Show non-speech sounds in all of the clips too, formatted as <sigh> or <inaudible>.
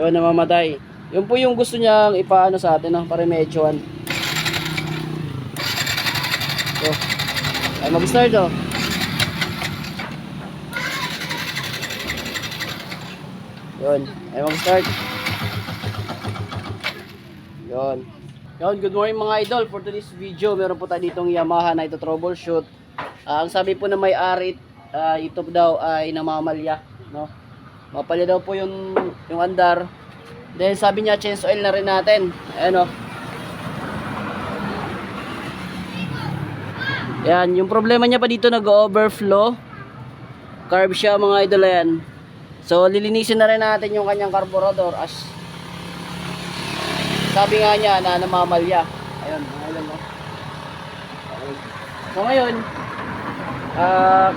Yun, namamatay. Yun po yung gusto niyang ipaano sa atin, no? Paremedyoan. So, ay mag-start, oh. Yun, ay mag-start. Yun. Yun, good morning mga idol. For today's video, meron po tayo ditong Yamaha na ito troubleshoot. Ah, ang sabi po na may-ari, ah, ito daw ay namamalya, no? Mapalya daw po yung, yung andar. Then sabi niya, change oil na rin natin. Ayan o. Yan, yung problema niya pa dito nag-overflow. Carb siya mga idol yan. So, lilinisin na rin natin yung kanyang carburetor as sabi nga niya na namamalya. Ayun, idol no? Okay. So ngayon, ah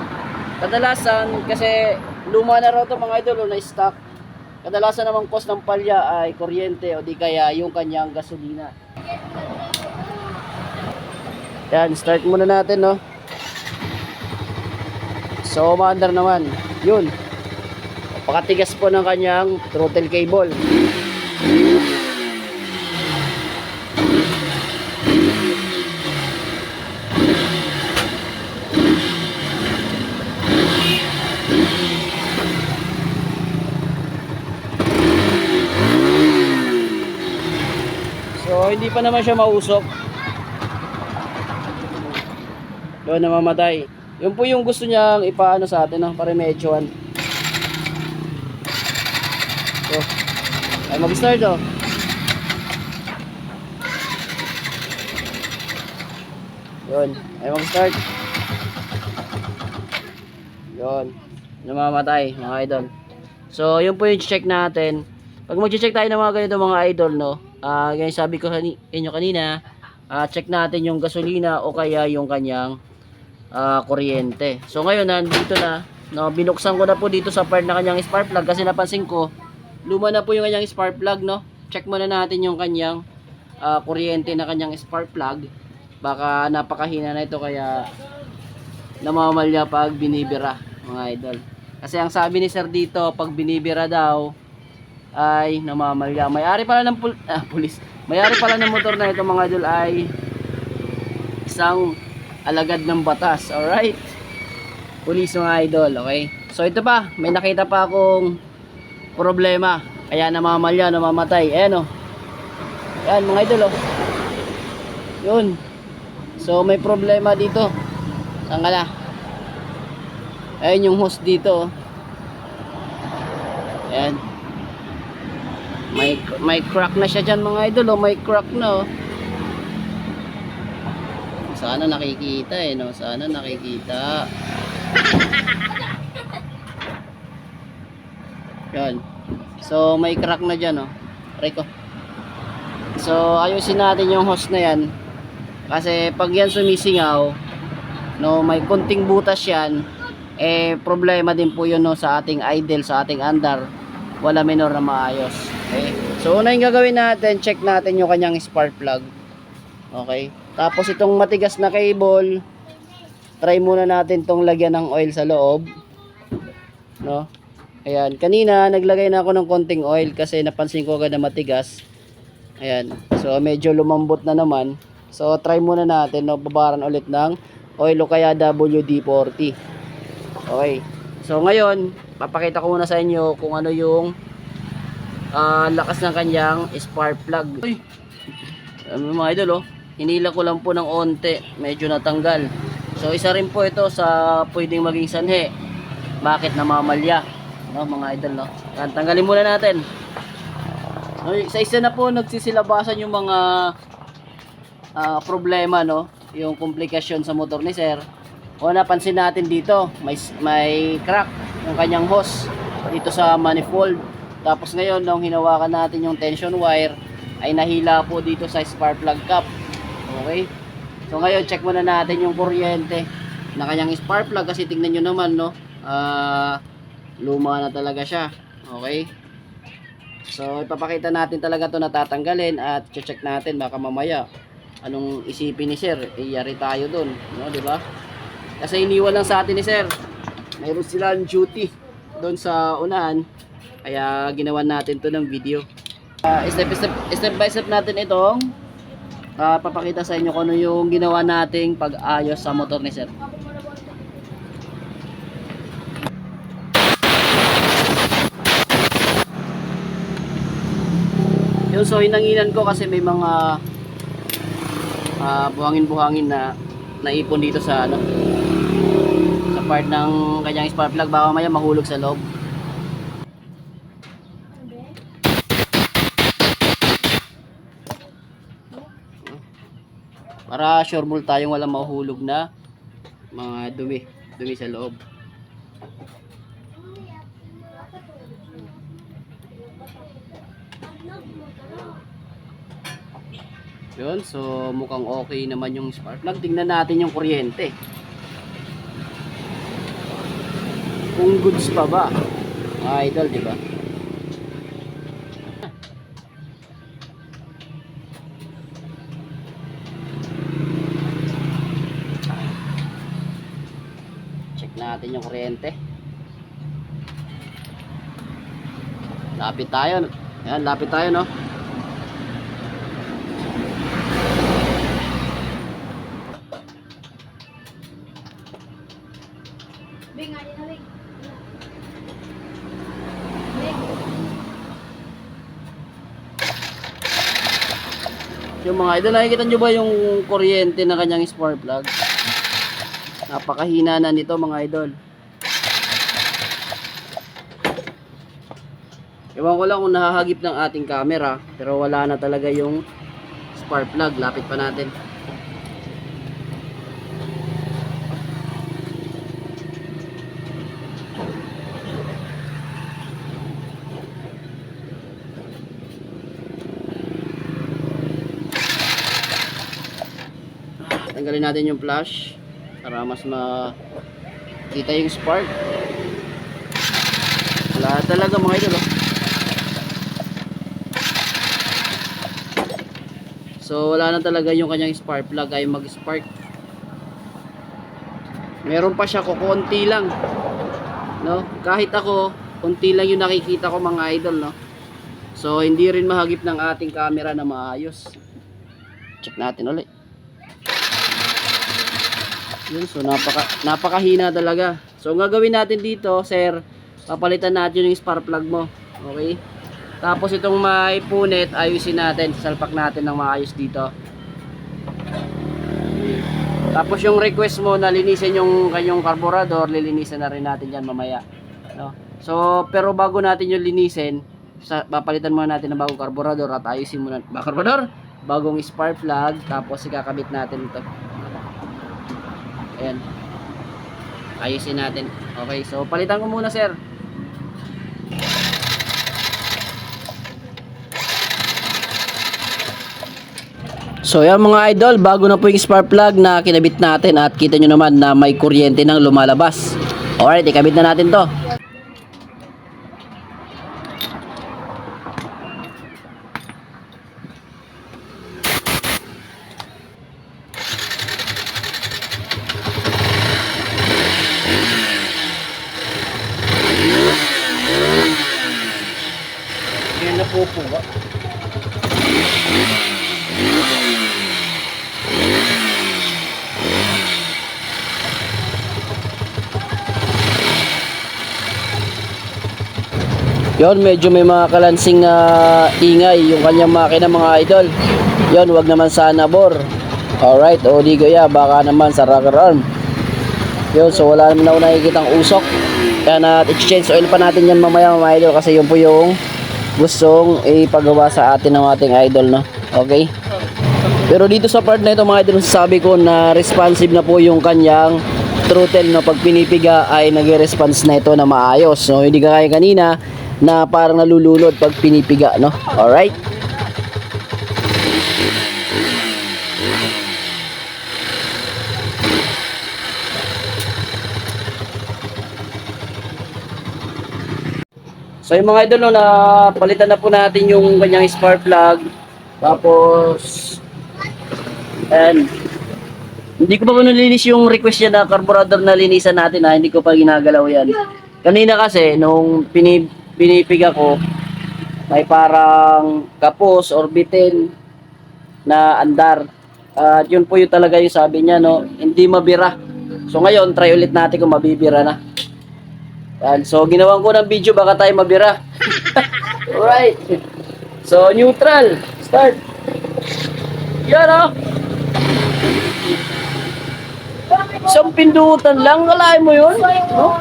kadalasan kasi luma na raw to mga idol o na stock. Kadalasan naman cost ng palya ay kuryente o di kaya yung kanyang gasolina. Yan, start muna natin, no? So, umaandar naman. Yun. Pakatigas po ng kanyang throttle cable. So, hindi pa naman siya mausok. Doon namamatay. Yun po yung gusto niyang ipaano sa atin, no? Paremedyoan. So, ay mag-start, oh. Yun, ay mag-start. Yun, namamatay, mga idol. So, yun po yung check natin. Pag mag-check tayo ng mga ganito mga idol, no? Ah, uh, sabi ko kani inyo kanina, ah, check natin yung gasolina o kaya yung kanyang ah, kuryente. So ngayon nandito na, no, binuksan ko na po dito sa part na kanyang spark plug kasi napansin ko luma na po yung kanyang spark plug, no. Check muna natin yung kanyang ah, kuryente na kanyang spark plug. Baka napakahina na ito kaya namamalya pag binibira, mga idol. Kasi ang sabi ni sir dito, pag binibira daw, ay namamalya. May-ari pala ng pul ah, pulis. May-ari pala ng motor na ito mga idol ay isang alagad ng batas. Alright? Pulis mga idol. Okay? So ito pa. May nakita pa akong problema. Kaya namamalya, namamatay. Ayan o. Ayan mga idol o. Yun. So may problema dito. Saan ka na? Ayan yung host dito. oh. Ayan. May may crack na siya diyan mga idol, oh. may crack na oh. Sana nakikita eh, no? Sana nakikita. Yan. So may crack na diyan, oh. Rico. So ayusin natin yung hose na yan. Kasi pag yan sumisingaw, no, may kunting butas yan, eh problema din po yun no sa ating idle, sa ating andar. Wala minor na maayos. Okay? So, una yung gagawin natin, check natin yung kanyang spark plug. Okay? Tapos itong matigas na cable, try muna natin tong lagyan ng oil sa loob. No? Ayan. Kanina, naglagay na ako ng konting oil kasi napansin ko agad na matigas. Ayan. So, medyo lumambot na naman. So, try muna natin, no? Babaran ulit ng oil o kaya WD-40. Okay. So, ngayon, papakita ko muna sa inyo kung ano yung ah, lakas ng kanyang spark plug. Uy! Mga idol, oh. Hinila ko lang po ng onte. Medyo natanggal. So, isa rin po ito sa pwedeng maging sanhe. Bakit namamalya? No, mga idol, no? Tanggalin muna natin. No, sa isa na po nagsisilabasan yung mga ah, problema, no? Yung komplikasyon sa motor ni Sir. O napansin natin dito, may may crack yung kanyang hose dito sa manifold. Tapos ngayon, nung hinawakan natin yung tension wire, ay nahila po dito sa spark plug cap. Okay? So ngayon, check muna natin yung kuryente na kanyang spark plug kasi tingnan nyo naman, no? Ah, luma na talaga siya. Okay? So, ipapakita natin talaga to natatanggalin at check natin baka mamaya anong isipin ni sir, iyari tayo dun, no, di ba? Kasi iniwan lang sa atin ni sir. Mayroon silang duty doon sa unahan Kaya ginawa natin to ng video. Ah, step, step, step by step natin itong ah, papakita sa inyo kung ano yung ginawa nating pag-ayos sa motor ni sir. Yun, so hinanginan ko kasi may mga ah, buhangin-buhangin na naipon dito sa ano sa part ng kanyang spark plug baka maya mahulog sa loob. Para sure ball tayong walang mahulog na mga dumi, dumi sa loob. Yun, so mukhang okay naman yung spark plug. Tingnan natin yung kuryente. Kung goods pa ba? Mga idol, di ba? Check natin yung kuryente. Lapit tayo. Ayan, lapit tayo, no? Yung mga idol, nakikita nyo ba yung kuryente ng kanyang spark plug? Napakahina na nito mga idol. Ewan ko lang kung nahahagip ng ating camera, pero wala na talaga yung spark plug. Lapit pa natin. Tanggalin natin yung flash para mas makita yung spark. Wala talaga mga idol. oh. So wala na talaga yung kanyang spark plug ay mag-spark. Meron pa siya ko konti lang. No? Kahit ako, konti lang yung nakikita ko mga idol, no. So hindi rin mahagip ng ating camera na maayos. Check natin ulit. Yun, so napaka napakahina talaga. So ang gagawin natin dito, sir, papalitan natin yung spark plug mo. Okay? Tapos itong may punit, ayusin natin, salpak natin ng maayos dito. Tapos yung request mo na linisin yung kanyang carburetor, lilinisin na rin natin yan mamaya. No? So, pero bago natin yung linisin, sa, papalitan muna natin ng bagong carburetor at ayusin muna <laughs> ba carburetor, bagong spark plug, tapos ikakabit natin ito. Ayan. Ayusin natin. Okay, so palitan ko muna, sir. So yan mga idol, bago na po yung spark plug na kinabit natin at kita nyo naman na may kuryente nang lumalabas. Alright, ikabit na natin to. Yan na po po ba? Yon, medyo may mga kalansing na ingay yung kanyang makina mga idol. Yon, wag naman sana bor. Alright, o di ya, baka naman sa rocker arm. Yon, so wala naman ako nakikitang usok. Kaya na exchange oil pa natin yan mamaya mga idol kasi yun po yung gustong ipagawa sa atin ng ating idol, no? Okay? Pero dito sa part na ito mga idol, sabi ko na responsive na po yung kanyang throttle no pag pinipiga ay nagre-response na ito na maayos. So hindi kaya kanina na parang nalulunod pag pinipiga no. All So yung mga idol no, na palitan na po natin yung kanyang spark plug. Tapos and hindi ko pa nalinis yung request niya na carburetor na linisan natin ha. Hindi ko pa ginagalaw yan. Kanina kasi nung pini, binipig ako, may parang kapos or bitin na andar. At yun po yung talaga yung sabi niya, no? Hindi mabira. So ngayon, try ulit natin kung mabibira na. Yan. So, ginawan ko ng video, baka tayo mabira. <laughs> Alright. So, neutral. Start. Yan, oh. Isang pindutan lang, kalahin mo yun? No?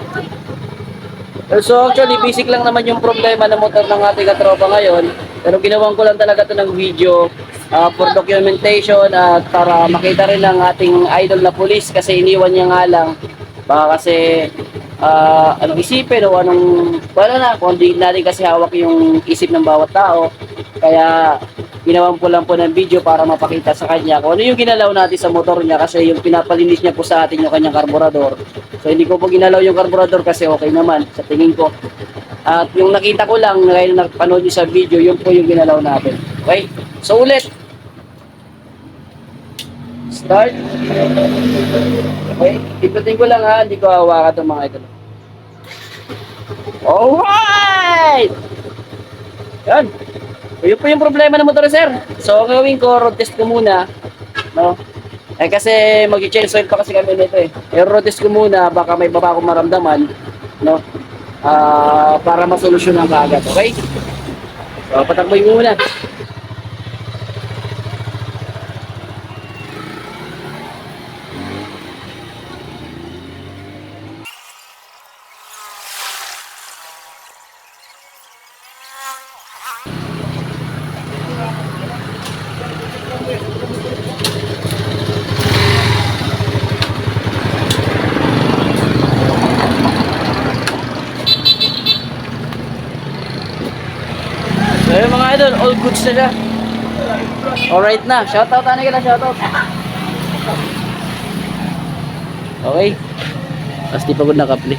So actually, basic lang naman yung problema ng motor ng ating katropa ngayon. Pero ginawan ko lang talaga to ng video ah, for documentation at para makita rin ng ating idol na pulis kasi iniwan niya nga lang. Baka kasi ah, anong isipin o anong, wala na, kung di natin kasi hawak yung isip ng bawat tao. Kaya ginawan ko lang po ng video para mapakita sa kanya kung ano yung ginalaw natin sa motor niya kasi yung pinapalinis niya po sa atin yung kanyang karburador. So hindi ko po ginalaw yung karburador kasi okay naman sa tingin ko. At yung nakita ko lang, ngayon napanood niyo sa video, yun po yung ginalaw natin. Okay? So ulit. Start. Okay? Iputin ko lang ha, hindi ko hawakan itong mga ito. Alright! Yan. So, yun po yung problema ng motor, sir. So, ang gawin ko, road test ko muna. No? Eh kasi mag-change oil pa kasi kami nito eh. Pero road test ko muna, baka may baba akong maramdaman. No? Ah, para masolusyonan ka agad, okay? So, patakboy muna. So, yun mga idol, all goods na siya. Alright na. Shoutout, ano ka na shoutout? Okay. Tapos di pa ko nakapli.